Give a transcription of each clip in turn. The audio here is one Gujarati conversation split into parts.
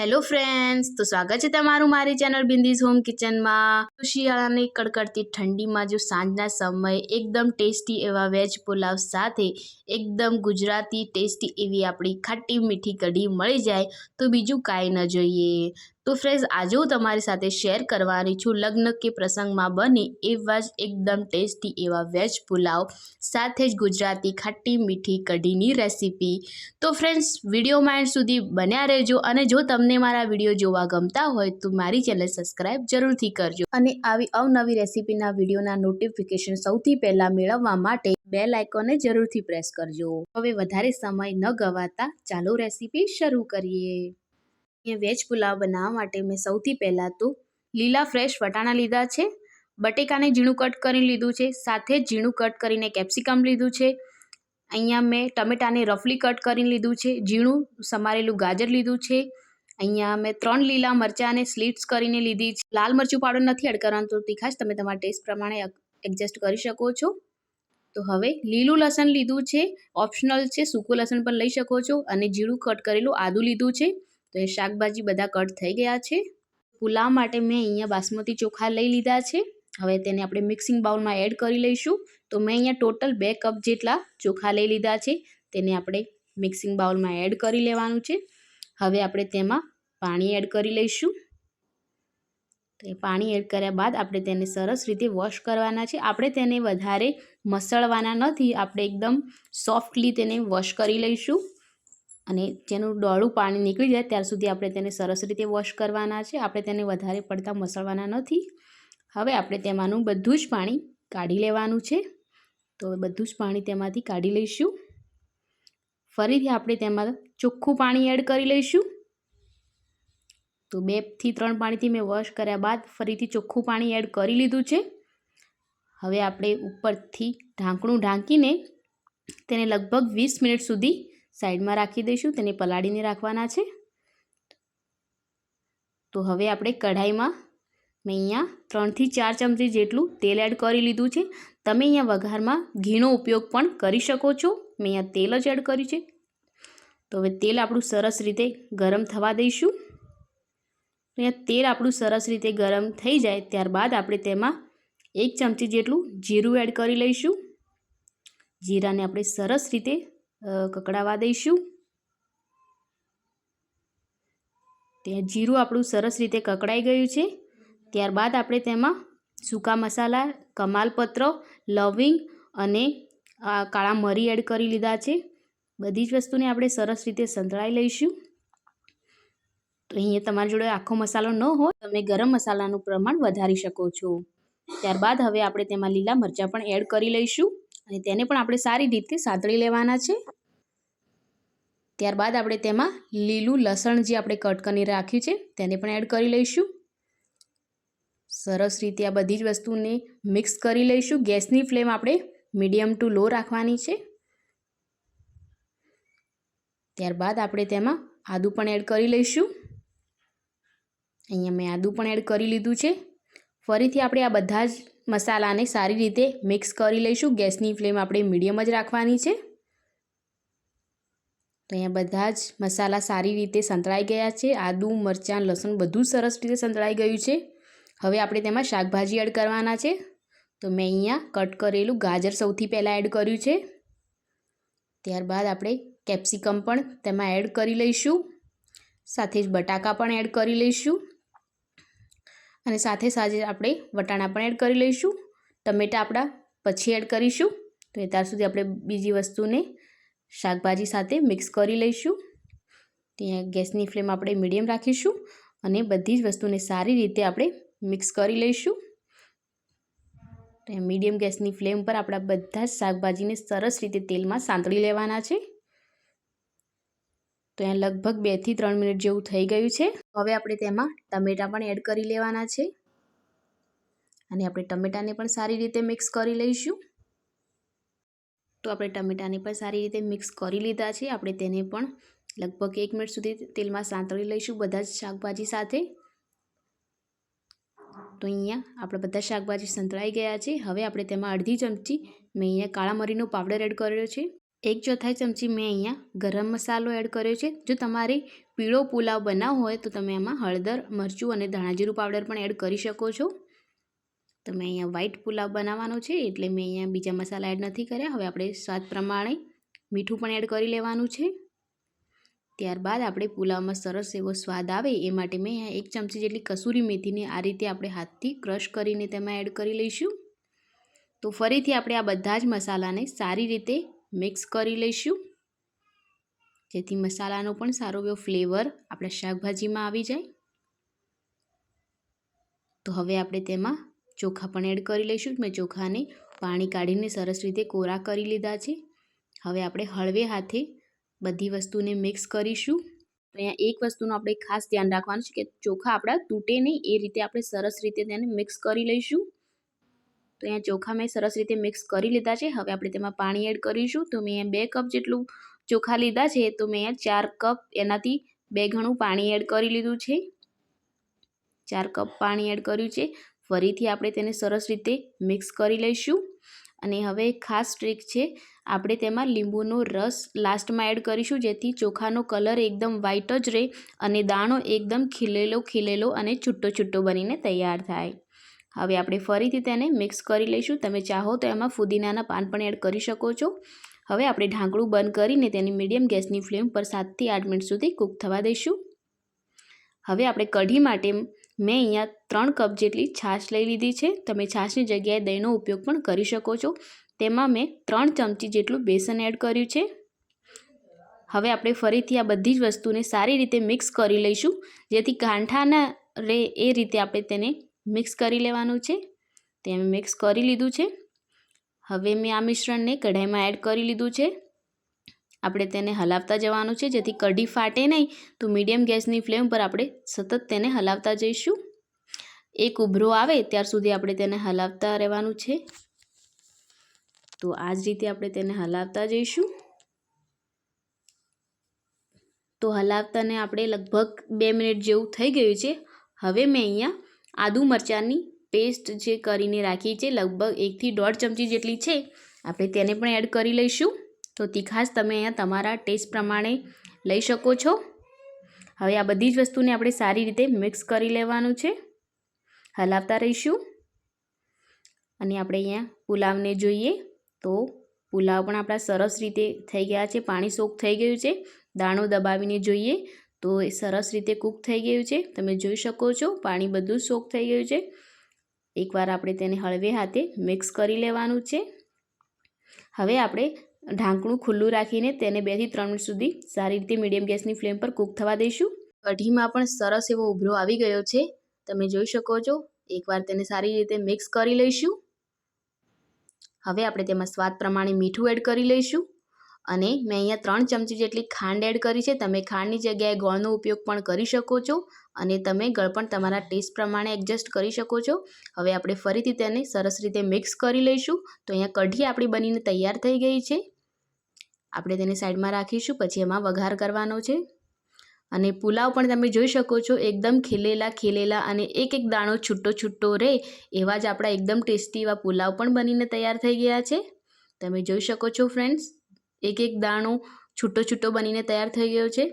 હેલો ફ્રેન્ડ્સ તો સ્વાગત છે તમારું મારી ચેનલ બિંદીઝ હોમ કિચનમાં શિયાળાની કડકડતી ઠંડીમાં જો સાંજના સમયે એકદમ ટેસ્ટી એવા વેજ પુલાવ સાથે એકદમ ગુજરાતી ટેસ્ટી એવી આપણી ખાટી મીઠી કઢી મળી જાય, તો બીજું કાંઈ ન જોઈએ. તો ફ્રેન્ડ્સ આજે હું તમારી સાથે શેર કરવાની છું લગ્ન કે પ્રસંગમાં બને એવા જ એકદમ ટેસ્ટી એવા વેજ પુલાવ, સાથે જ ગુજરાતી ખાટી મીઠી કઢીની રેસીપી તો ફ્રેન્ડ્સ વિડીયોમાં એન્ડ સુધી બન્યા રહેજો અને જો તમને મારા વીડિયો જોવા ગમતા હોય તો મારી ચેનલ સબસ્ક્રાઈબ જરૂરથી કરજો. અને આવી અવનવી રેસીપીના વિડીયોના નોટિફિકેશન સૌથી પહેલાં મેળવવા માટે બેલ આઇકોનને જરૂરથી પ્રેસ કરજો. હવે વધારે સમય ન ગવાતા ચાલો રેસીપી શરૂ કરીએ. વેજ પુલાવ બનાવવા માટે મેં સૌથી પહેલાં તો લીલા ફ્રેશ વટાણા લીધા છે, બટેકાને ઝીણું કટ કરી લીધું છે, સાથે જ ઝીણું કટ કરીને કેપ્સિકમ લીધું છે, અહીંયા મેં ટમેટાને રફલી કટ કરીને લીધું છે, ઝીણું સમારેલું ગાજર લીધું છે, અહીંયા મેં ત્રણ લીલા મરચાંને સ્લીટ્સ કરીને લીધી છે. લાલ મરચું પાવડર નથી એડ કરવાનું તો તીખાશ તમે તમારા ટેસ્ટ પ્રમાણે એડજસ્ટ કરી શકો છો. તો હવે લીલું લસણ લીધું છે, ઓપ્શનલ છે, સૂકું લસણ પણ લઈ શકો છો અને ઝીણું કટ કરેલું આદું લીધું છે. તો એ શાકભાજી બધા કટ થઈ ગયા છે. પુલાવ માટે મેં અહીંયા બાસમતી ચોખા લઈ લીધા છે. હવે તેને આપણે મિક્સિંગ બાઉલમાં એડ કરી લઈશું. તો મેં અહીંયા ટોટલ બે કપ જેટલા ચોખા લઈ લીધા છે. તેને આપણે મિક્સિંગ બાઉલમાં એડ કરી લેવાનું છે. હવે આપણે તેમાં પાણી એડ કરી લઈશું. તો એ પાણી એડ કર્યા બાદ આપણે તેને સરસ રીતે વોશ કરવાના છે. આપણે તેને વધારે મસળવાના નથી. આપણે એકદમ સોફ્ટલી તેને વોશ કરી લઈશું. અને જેનું ડોળું પાણી નીકળી જાય ત્યાર સુધી આપણે તેને સરસ રીતે વોશ કરવાના છે. આપણે તેને વધારે પડતા મસળવાના નથી. હવે આપણે તેમાંનું બધું જ પાણી કાઢી લેવાનું છે. તો બધું જ પાણી તેમાંથી કાઢી લઈશું. ફરીથી આપણે તેમાં ચોખ્ખું પાણી એડ કરી લઈશું. તો બેથી ત્રણ પાણીથી મેં વોશ કર્યા બાદ ફરીથી ચોખ્ખું પાણી એડ કરી લીધું છે. હવે આપણે ઉપરથી ઢાંકણું ઢાંકીને તેને લગભગ વીસ મિનિટ સુધી સાઈડમાં રાખી દઈશું, તેને પલાળીને રાખવાના છે. તો હવે આપણે કઢાઈમાં મેં અહીંયા ત્રણથી ચાર ચમચી જેટલું તેલ એડ કરી લીધું છે. તમે અહીંયા વઘારમાં ઘીનો ઉપયોગ પણ કરી શકો છો. મેં અહીંયા તેલ જ એડ કર્યું છે. તો હવે તેલ આપણું સરસ રીતે ગરમ થવા દઈશું. અહીંયા તેલ આપણું સરસ રીતે ગરમ થઈ જાય ત્યારબાદ આપણે તેમાં એક ચમચી જેટલું જીરું એડ કરી લઈશું. જીરાને આપણે સરસ રીતે કકડાવા દઈશું. ત્યાં જીરું આપણું સરસ રીતે કકડાઈ ગયું છે. ત્યારબાદ આપણે તેમાં સૂકા મસાલા, કમાલપત્ર, લવિંગ અને કાળા મરી એડ કરી લીધા છે. બધી જ વસ્તુને આપણે સરસ રીતે સંતળાઈ લઈશું. તો અહીંયા તમારી જોડે આખો મસાલો ન હોય, તમે ગરમ મસાલાનું પ્રમાણ વધારી શકો છો. ત્યારબાદ હવે આપણે તેમાં લીલા મરચાં પણ એડ કરી લઈશું અને તેને પણ આપણે સારી રીતે સાતળી લેવાના છે. ત્યારબાદ આપણે તેમાં લીલું લસણ જે આપણે કટ કરીને રાખ્યું છે, તેને પણ એડ કરી લઈશું. સરસ રીતે આ બધી જ વસ્તુને મિક્સ કરી લઈશું. ગેસની ફ્લેમ આપણે મીડિયમ ટુ લો રાખવાની છે. ત્યારબાદ આપણે તેમાં આદું પણ એડ કરી લઈશું. અહીંયા મેં આદું પણ એડ કરી લીધું છે. ફરીથી આપણે આ બધા જ મસાલાને સારી રીતે મિક્સ કરી લઈશું. ગેસની ફ્લેમ આપણે મીડિયમ જ રાખવાની છે. તો અહીંયા બધા જ મસાલા સારી રીતે સંતળાઈ ગયા છે. આદું, મરચાં, લસણ બધું સરસ રીતે સંતળાઈ ગયું છે. હવે આપણે તેમાં શાકભાજી એડ કરવાના છે. તો મેં અહીંયા કટ કરેલું ગાજર સૌથી પહેલાં એડ કર્યું છે. ત્યારબાદ આપણે કેપ્સિકમ પણ તેમાં એડ કરી લઈશું. સાથે જ બટાકા પણ એડ કરી લઈશું. અને સાથે સાથે આપણે વટાણા પણ એડ કરી લઈશું, ટમેટા આપણા પછી એડ કરીશું, તો એ ત્યાર સુધી આપણે બીજી વસ્તુને શાકભાજી સાથે મિક્સ કરી લઈશું. ત્યાં ગેસની ફ્લેમ આપણે મીડિયમ રાખીશું અને બધી જ વસ્તુને સારી રીતે આપણે મિક્સ કરી લઈશું. મીડિયમ ગેસની ફ્લેમ પર આપણા બધા જ શાકભાજીને સરસ રીતે તેલમાં સાંતળી લેવાના છે. તો અહીંયા લગભગ બેથી ત્રણ મિનિટ જેવું થઈ ગયું છે. હવે આપણે તેમાં ટમેટાં પણ એડ કરી લેવાના છે. અને આપણે ટમેટાને પણ સારી રીતે મિક્સ કરી લઈશું. તો આપણે ટમેટાને પણ સારી રીતે મિક્સ કરી લીધા છે. આપણે તેને પણ લગભગ એક મિનિટ સુધી તેલમાં સાંતળી લઈશું બધા જ શાકભાજી સાથે. તો અહીંયા આપણે બધા શાકભાજી સંતળાઈ ગયા છે. હવે આપણે તેમાં અડધી ચમચી મેં અહીંયા કાળા મરીનો પાવડર એડ કર્યો છે. એક ચોથાઈ ચમચી મેં અહીંયા ગરમ મસાલો એડ કર્યો છે. જો તમારે પીળો પુલાવ બનાવવો હોય તો તમે એમાં હળદર, મરચું અને ધાણાજીરું પાવડર પણ એડ કરી શકો છો. તમે અહીંયા વ્હાઈટ પુલાવ બનાવવાનો છે એટલે મેં અહીંયા બીજા મસાલા એડ નથી કર્યા. હવે આપણે સ્વાદ પ્રમાણે મીઠું પણ એડ કરી લેવાનું છે. ત્યારબાદ આપણે પુલાવમાં સરસ એવો સ્વાદ આવે એ માટે મેં અહીંયા એક ચમચી જેટલી કસૂરી મેથીને આ રીતે આપણે હાથથી ક્રશ કરીને તેમાં એડ કરી લઈશું. તો ફરીથી આપણે આ બધા જ મસાલાને સારી રીતે મિક્સ કરી લઈશું. જેથી મસાલાનો પણ સારો એવો ફ્લેવર આપણા શાકભાજીમાં આવી જાય. તો હવે આપણે તેમાં ચોખા પણ એડ કરી લઈશું. મેં ચોખાને પાણી કાઢીને સરસ રીતે કોરા કરી લીધા છે. હવે આપણે હળવે હાથે બધી વસ્તુને મિક્સ કરીશું. અહીંયા એક વસ્તુનું આપણે ખાસ ધ્યાન રાખવાનું છે કે ચોખા આપણા તૂટે નહીં. એ રીતે આપણે સરસ રીતે તેને મિક્સ કરી લઈશું. તો અહીંયા ચોખા મેં સરસ રીતે મિક્સ કરી લીધા છે. હવે આપણે તેમાં પાણી એડ કરીશું. તો મેં બે કપ જેટલું ચોખા લીધા છે. તો મેં ચાર કપ એનાથી બે ઘણું પાણી એડ કરી લીધું છે. ચાર કપ પાણી એડ કર્યું છે. ફરીથી આપણે તેને સરસ રીતે મિક્સ કરી લઈશું. અને હવે ખાસ ટ્રીક છે. આપણે તેમાં લીંબુનો રસ લાસ્ટમાં એડ કરીશું, જેથી ચોખાનો કલર એકદમ વ્હાઇટ જ રહે અને દાણો એકદમ ખીલેલો ખીલેલો અને છૂટો છૂટો બનીને તૈયાર થાય. હવે આપણે ફરીથી તેને મિક્સ કરી લઈશું. તમે ચાહો તો એમાં ફુદીનાના પાન પણ એડ કરી શકો છો. હવે આપણે ઢાંકણું બંધ કરીને તેની મીડિયમ ગેસની ફ્લેમ પર સાતથી આઠ મિનિટ સુધી કૂક થવા દઈશું. હવે આપણે કઢી માટે મેં અહીંયા ત્રણ કપ જેટલી છાશ લઈ લીધી છે. તમે છાશની જગ્યાએ દહીંનો ઉપયોગ પણ કરી શકો છો. તેમાં મેં ત્રણ ચમચી જેટલું બેસન એડ કર્યું છે. હવે આપણે ફરીથી આ બધી જ વસ્તુને સારી રીતે મિક્સ કરી લઈશું. જેથી કાંઠાના રહે એ રીતે આપણે તેને મિક્સ કરી લેવાનું છે. તે મિક્સ કરી લીધું છે. હવે મેં આ મિશ્રણને કઢાઈમાં એડ કરી લીધું છે. આપણે તેને હલાવતા જવાનું છે. જેથી કઢી ફાટે નહીં તો મીડિયમ ગેસની ફ્લેમ પર આપણે સતત તેને હલાવતા જઈશું. એક ઉભરો આવે ત્યાર સુધી આપણે તેને હલાવતા રહેવાનું છે. તો આ જ રીતે આપણે તેને હલાવતા જઈશું. તો હલાવતાને આપણે લગભગ બે મિનિટ જેવું થઈ ગયું છે. હવે મેં અહીંયા આદુ મરચાંની પેસ્ટ જે કરીને રાખી છે લગભગ એકથી દોઢ ચમચી જેટલી છે. આપણે તેને પણ એડ કરી લઈશું. તો તીખાશ તમે અહીંયા તમારા ટેસ્ટ પ્રમાણે લઈ શકો છો. હવે આ બધી જ વસ્તુને આપણે સારી રીતે મિક્સ કરી લેવાનું છે. હલાવતા રહીશું. અને આપણે અહીંયા પુલાવને જોઈએ. તો પુલાવ પણ આપણા સરસ રીતે થઈ ગયા છે, પાણી સોક થઈ ગયું છે. દાણો દબાવીને જોઈએ. તો એ સરસ રીતે કૂક થઈ ગયું છે. તમે જોઈ શકો છો, પાણી બધું સોક થઈ ગયું છે. એકવાર આપણે તેને હળવે હાથે મિક્સ કરી લેવાનું છે. હવે આપણે ઢાંકણું ખુલ્લું રાખીને તેને બેથી ત્રણ મિનિટ સુધી સારી રીતે મીડિયમ ગેસની ફ્લેમ પર કૂક થવા દઈશું. કઢીમાં પણ સરસ એવો ઉભરો આવી ગયો છે. તમે જોઈ શકો છો, એકવાર તેને સારી રીતે મિક્સ કરી લઈશું. હવે આપણે તેમાં સ્વાદ પ્રમાણે મીઠું એડ કરી લઈશું. અને મેં અહીંયા ત્રણ ચમચી જેટલી ખાંડ એડ કરી છે. તમે ખાંડની જગ્યાએ ગોળનો ઉપયોગ પણ કરી શકો છો અને તમે ગળ પણ તમારા ટેસ્ટ પ્રમાણે એડજસ્ટ કરી શકો છો. હવે આપણે ફરીથી તેને સરસ રીતે મિક્સ કરી લઈશું. તો અહીંયા કઢી આપણી બનીને તૈયાર થઈ ગઈ છે. આપણે તેને સાઈડમાં રાખીશું, પછી એમાં વઘાર કરવાનો છે. અને પુલાવ પણ તમે જોઈ શકો છો, એકદમ ખીલેલા ખીલેલા અને એક એક દાણો છૂટો છૂટો રહે એવા જ આપણા એકદમ ટેસ્ટી એવા પુલાવ પણ બનીને તૈયાર થઈ ગયા છે. તમે જોઈ શકો છો ફ્રેન્ડ્સ એક એક દાણો છૂટો છૂટો બનીને તૈયાર થઈ ગયો છે.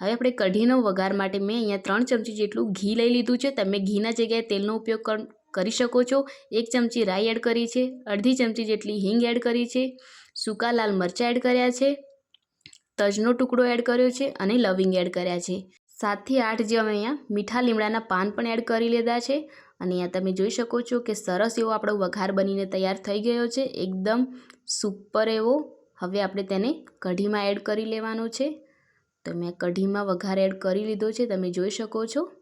હવે આપણે કઢીનો વઘાર માટે મેં અહીંયા ત્રણ ચમચી જેટલું ઘી લઈ લીધું છે. તમે ઘીના જગ્યાએ તેલનો ઉપયોગ કરી શકો છો. એક ચમચી રાઈ એડ કરી છે. અડધી ચમચી જેટલી હિંગ એડ કરી છે. સૂકા લાલ મરચાં એડ કર્યા છે. તજનો ટુકડો એડ કર્યો છે અને લવિંગ એડ કર્યા છે. સાતથી આઠ જે અમે અહીંયા મીઠા લીમડાના પાન પણ એડ કરી લીધા છે. અને અહીંયા તમે જોઈ શકો છો કે સરસ એવો આપણો વઘાર બનીને તૈયાર થઈ ગયો છે. એકદમ સુપર એવો હવે આપણે તેને કઢીમાં એડ કરી લેવાનો છે. તો મેં કઢીમાં વઘાર એડ કરી લીધો છે, તમે જોઈ શકો છો.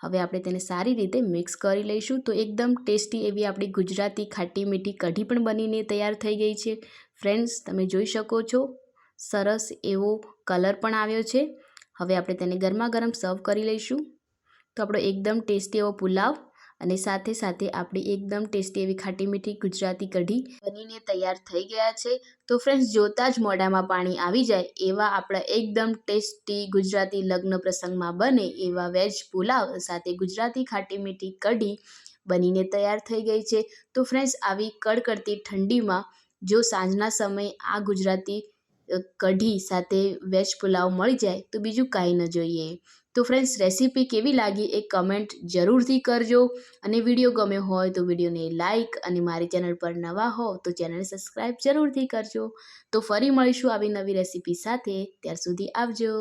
હવે આપણે તેને સારી રીતે મિક્સ કરી લઈશું. તો એકદમ ટેસ્ટી એવી આપણી ગુજરાતી ખાટી મીઠી કઢી પણ બનીને તૈયાર થઈ ગઈ છે. ફ્રેન્ડ્સ, તમે જોઈ શકો છો, સરસ એવો કલર પણ આવ્યો છે. હવે આપણે તેને ગરમા ગરમ સર્વ કરી લઈશું. તો આપણો એકદમ ટેસ્ટી એવો પુલાવ અને સાથે સાથે આપણી એકદમ ટેસ્ટી એવી ખાટી મીઠી ગુજરાતી કઢી બનીને તૈયાર થઈ ગયા છે. તો ફ્રેન્ડ્સ જોતાં જ મોઢામાં પાણી આવી જાય એવા આપણા એકદમ ટેસ્ટી ગુજરાતી લગ્ન પ્રસંગમાં બને એવા વેજ પુલાવ સાથે ગુજરાતી ખાટી મીઠી કઢી બનીને તૈયાર થઈ ગઈ છે. તો ફ્રેન્ડ્સ આવી કડકડતી ઠંડીમાં જો સાંજના સમયે આ ગુજરાતી કઢી સાથે વેજ પુલાવ મળી જાય તો બીજું કાંઈ ન જોઈએ. તો ફ્રેન્ડ્સ રેસીપી કેવી લાગી એ કમેન્ટ જરૂરથી કરજો. અને વીડિયો ગમ્યો હોય તો વિડીયોને લાઇક અને મારી ચેનલ પર નવા હો તો ચેનલ સબસ્ક્રાઈબ જરૂરથી કરજો. તો ફરી મળીશું આવી નવી રેસીપી સાથે. ત્યાર સુધી આવજો.